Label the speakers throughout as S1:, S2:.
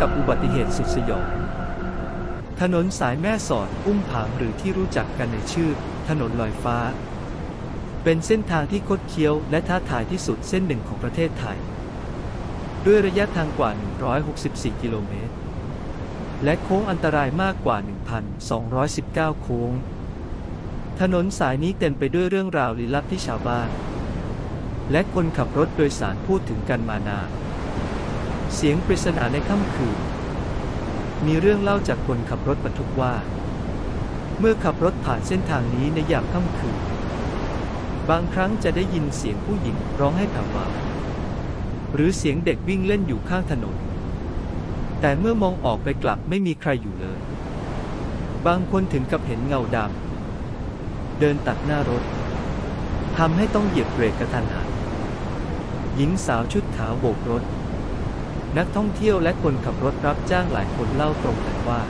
S1: กับอุบัติเหตุสุดสยอง ถนนสายแม่สอดอุ้มผางหรือที่รู้จักกันในชื่อ ถนนลอยฟ้า เป็นเส้นทางที่คดเคี้ยวและท้าทายที่สุดเส้นหนึ่งของประเทศไทย ด้วยระยะทางกว่า 164 กิโลเมตร และโค้งอันตรายมากกว่า 1,219 โค้ง ถนนสายนี้เต็มไปด้วยเรื่องราวลี้ลับที่ชาวบ้าน และคนขับรถโดยสารพูดถึงกันมานาน เสียงปริศนาในค่ำคืน มีเรื่องเล่าจากคนขับรถบรรทุกว่า เมื่อขับรถผ่านเส้นทางนี้ในยามค่ำคืน บางครั้งจะได้ยินเสียงผู้หญิงร้องให้แผ่วเบาหรือเสียงเด็กวิ่งเล่นอยู่ข้างถนน แต่เมื่อมองออกไปกลับไม่มีใครอยู่เลย บางคนถึงกับเห็นเงาดำเดินตัดหน้ารถทำให้ต้องเหยียบเบรกกระทันหันหญิงสาวชุดขาวโบกรถ นักท่องเที่ยวและคนขับรถรับจ้างหลายคนเล่าตรงกันว่า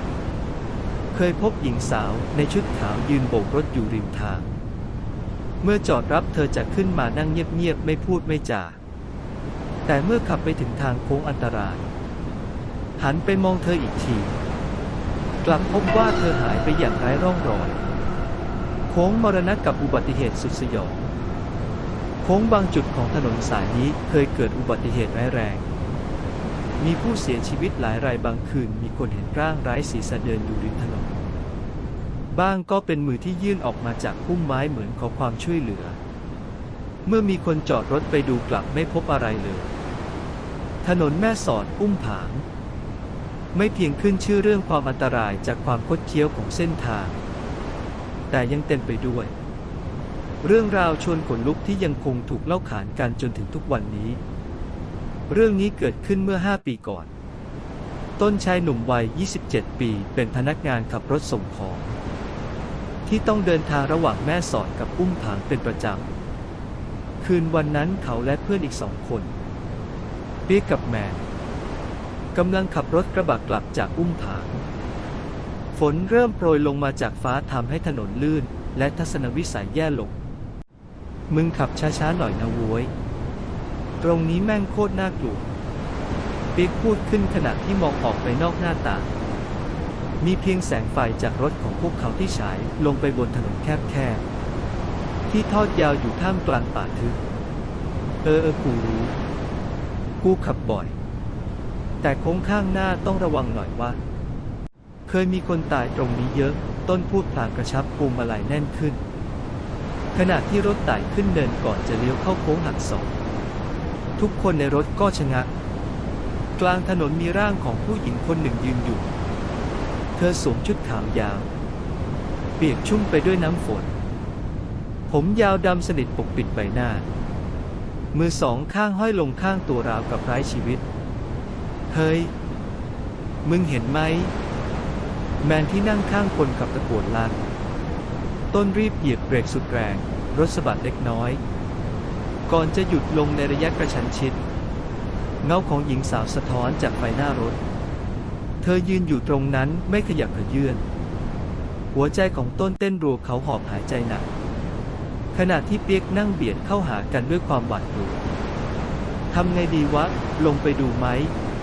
S1: เคยพบหญิงสาวในชุดขาวยืนโบกรถอยู่ริมทาง เมื่อจอดรับเธอจะขึ้นมานั่งเงียบๆไม่พูดไม่จา แต่เมื่อขับไปถึงทางโค้งอันตราย หันไปมองเธออีกที กลับพบว่าเธอหายไปอย่างไร้ร่องรอยโค้งมรณะกับอุบัติเหตุสุดสยองโค้งบางจุดของถนนสายนี้เคยเกิดอุบัติเหตุร้ายแรง มีผู้เสียชีวิตหลายรายบางคืน มีคนเห็นร่างไร้ศีรษะเดินอยู่ริมถนน บ้างก็เป็นมือที่ยื่นออกมาจากพุ่มไม้เหมือนขอความช่วยเหลือ เมื่อมีคนจอดรถไปดูกลับไม่พบอะไรเลย ถนนแม่สอดอุ้มผาง ไม่เพียงขึ้นชื่อเรื่องความอันตรายจากความคดเคี้ยวของเส้นทาง แต่ยังเต็มไปด้วย เรื่องราวชวนขนลุกที่ยังคงถูกเล่าขานกันจนถึงทุกวันนี้ เรื่องนี้เกิดขึ้นเมื่อ 5 ปีก่อน ต้นชายหนุ่มวัย 27 ปีเป็นพนักงานขับรถส่งของ ที่ต้องเดินทางระหว่างแม่สอดกับอุ้มผางเป็นประจำ คืนวันนั้นเขาและเพื่อนอีกสองคนเปียกกับแมนกำลังขับรถกระบะกลับจากอุ้มผาง ฝนเริ่มโปรยลงมาจากฟ้าทำให้ถนนลื่น และทัศนวิสัยแย่ลง มึงขับช้าๆหน่อยนะโว้ย ตรงนี้แม่งโคตรน่ากลัวเปียกพูดขึ้นขณะที่มองออกไปนอกหน้าต่าง มีเพียงแสงไฟจากรถของพวกเขาที่ฉายลงไปบนถนนแคบๆ ที่ทอดยาวอยู่ท่ามกลางป่าทึบ เออเออกูรู้ กูขับบ่อย แต่โค้งข้างหน้าต้องระวังหน่อยว่า เคยมีคนตายตรงนี้เยอะ ต้นพูดพลางกระชับปูมาลัยแน่นขึ้น ขณะที่รถไต่ขึ้นเนินก่อนจะเลี้ยวเข้าโค้งหักศอก ทุกคนในรถก็ชะงัก กลางถนนมีร่างของผู้หญิงคนหนึ่งยืนอยู่ เธอสวมชุดขาวยาว เปียกชุ่มไปด้วยน้ำฝน ผมยาวดำสนิทปกปิดใบหน้า มือสองข้างห้อยลงข้างตัวราวกับไร้ชีวิต เฮ้ย มึงเห็นไหม แมนที่นั่งข้างคนขับตะโกนลั่น ต้นรีบเหยียบเบรกสุดแรง รถสะบัดเล็กน้อย ก่อนจะหยุดลงในระยะกระชั้นชิด เงาของหญิงสาวสะท้อนจากไฟหน้ารถ เธอยืนอยู่ตรงนั้นไม่ขยับขยื่นหัวใจของต้นเต้นรัวเขาหอบหายใจหนัก ขณะที่เปียกนั่งเบียดเข้าหากันด้วยความหวาดกลัวทำไงดีวะ ลงไปดูไหม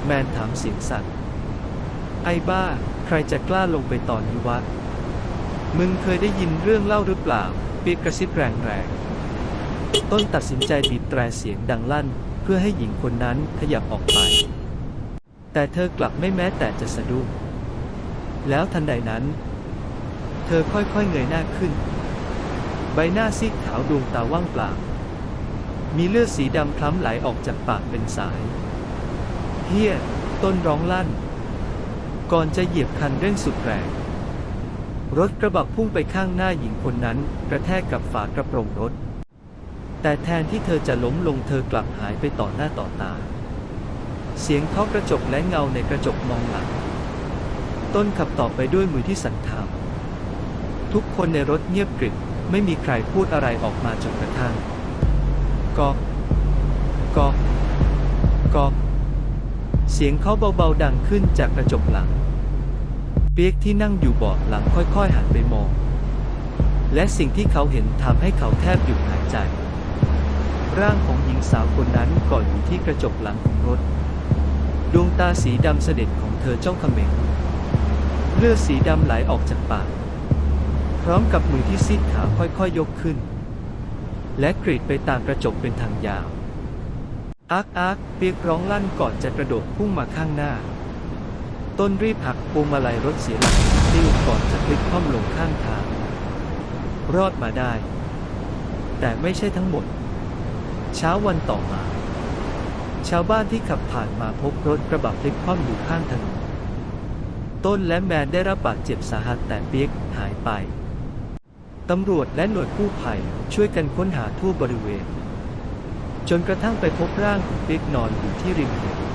S1: แมนถามเสียงสั่นไอ้บ้า ใครจะกล้าลงไปตอนนี้วะ มึงเคยได้ยินเรื่องเล่าหรือเปล่า เปียกกระซิบแรงๆ ต้นตัดสินใจบีบแตรเสียงดังลั่น เพื่อให้หญิงคนนั้นขยับออกไป แต่เธอกลับไม่แม้แต่จะสะดุ้งแล้วทันใดนั้น เธอค่อยๆเงยหน้าขึ้น ใบหน้าซีดขาวดวงตาว่างเปล่า มีเลือดสีดำคล้ำไหลออกจากปากเป็นสายเฮียต้นร้องลั่น ก่อนจะเหยียบคันเร่งสุดแรงรถกระบะพุ่งไปข้างหน้าหญิงคนนั้น กระแทกกับฝากระโปรงรถ แต่แทนที่เธอจะล้มลงเธอกลับหายไปต่อหน้าต่อตา เสียงเคาะกระจกและเงาในกระจกมองหลัง ต้นขับต่อไปด้วยมือที่สั่นเทาทุกคนในรถเงียบกริบไม่มีใครพูดอะไรออกมาจนกระทั่งกอกกอกกอกเสียงเขาเบาๆดังขึ้นจากกระจกหลัง เปียกที่นั่งอยู่เบาะหลังค่อยๆหันไปมอง และสิ่งที่เขาเห็นทำให้เขาแทบหยุดหายใจ ร่างของหญิงสาวคนนั้นเกาะอยู่ที่กระจกหลังของรถ ดวงตาสีดำเสด็จของเธอจ้องเขม็งเลือดสีดำไหลออกจากปาก พร้อมกับมือที่ซีดขาค่อยๆยกขึ้น และกรีดไปตามกระจกเป็นทางยาวอากอาร์กเปียกร้องลั่นก่อนจะกระโดดพุ่งมาข้างหน้า ต้นรีบหักพวงมาลัยรถเสียหลักติ้วก่อนจะพลิกคว่ำลงข้างทาง รอดมาได้ แต่ไม่ใช่ทั้งหมด เช้าวันต่อมา ชาวบ้านที่ขับผ่านมาพบรถกระบะพลิกคว่ำอยู่ข้างถนนต้นและแมนได้รับบาดเจ็บสาหัสแต่เปียกหายไป ตำรวจและหน่วยกู้ภัยช่วยกันค้นหาทั่วบริเวณ จนกระทั่งไปพบร่างของเปียกนอนอยู่ที่ริมถนน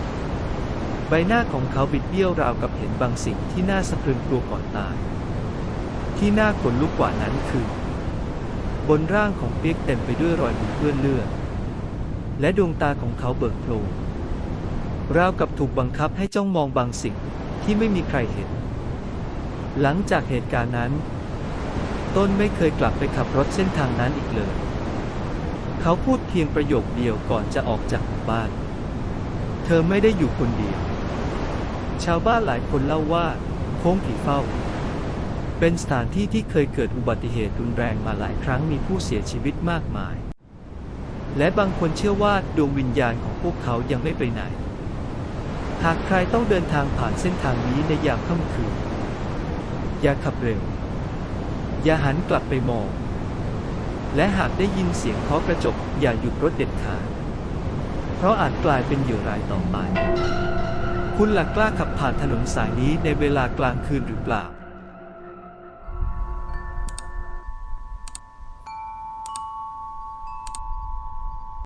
S1: ใบหน้าของเขาบิดเบี้ยวราวกับเห็นบางสิ่งที่น่าสะพรึงกลัวก่อนตาย ที่น่าขนลุกกว่านั้นคือ บนร่างของเปียกเต็มไปด้วยรอยบุเปื้อนเลือด และดวงตาของเขาเบิกโพลงราวกับถูกบังคับให้จ้องมองบางสิ่งที่ไม่มีใครเห็น หลังจากเหตุการณ์นั้น ต้นไม่เคยกลับไปขับรถเส้นทางนั้นอีกเลย เขาพูดเพียงประโยคเดียวก่อนจะออกจากหมู่บ้าน เธอไม่ได้อยู่คนเดียว ชาวบ้านหลายคนเล่าว่า โค้งผีเฝ้า เป็นสถานที่ที่เคยเกิดอุบัติเหตุรุนแรงมาหลายครั้งมีผู้เสียชีวิตมากมาย และบางคนเชื่อว่าดวงวิญญาณของพวกเขายังไม่ไปไหน หากใครต้องเดินทางผ่านเส้นทางนี้ในยามค่ำคืน อย่าขับเร็ว อย่าหันกลับไปมอง และหากได้ยินเสียงเคาะกระจกอย่าหยุดรถเด็ดขาด เพราะอาจกลายเป็นเหยื่อรายต่อไป คุณหลักกล้าขับผ่านถนนสายนี้ในเวลากลางคืนหรือเปล่า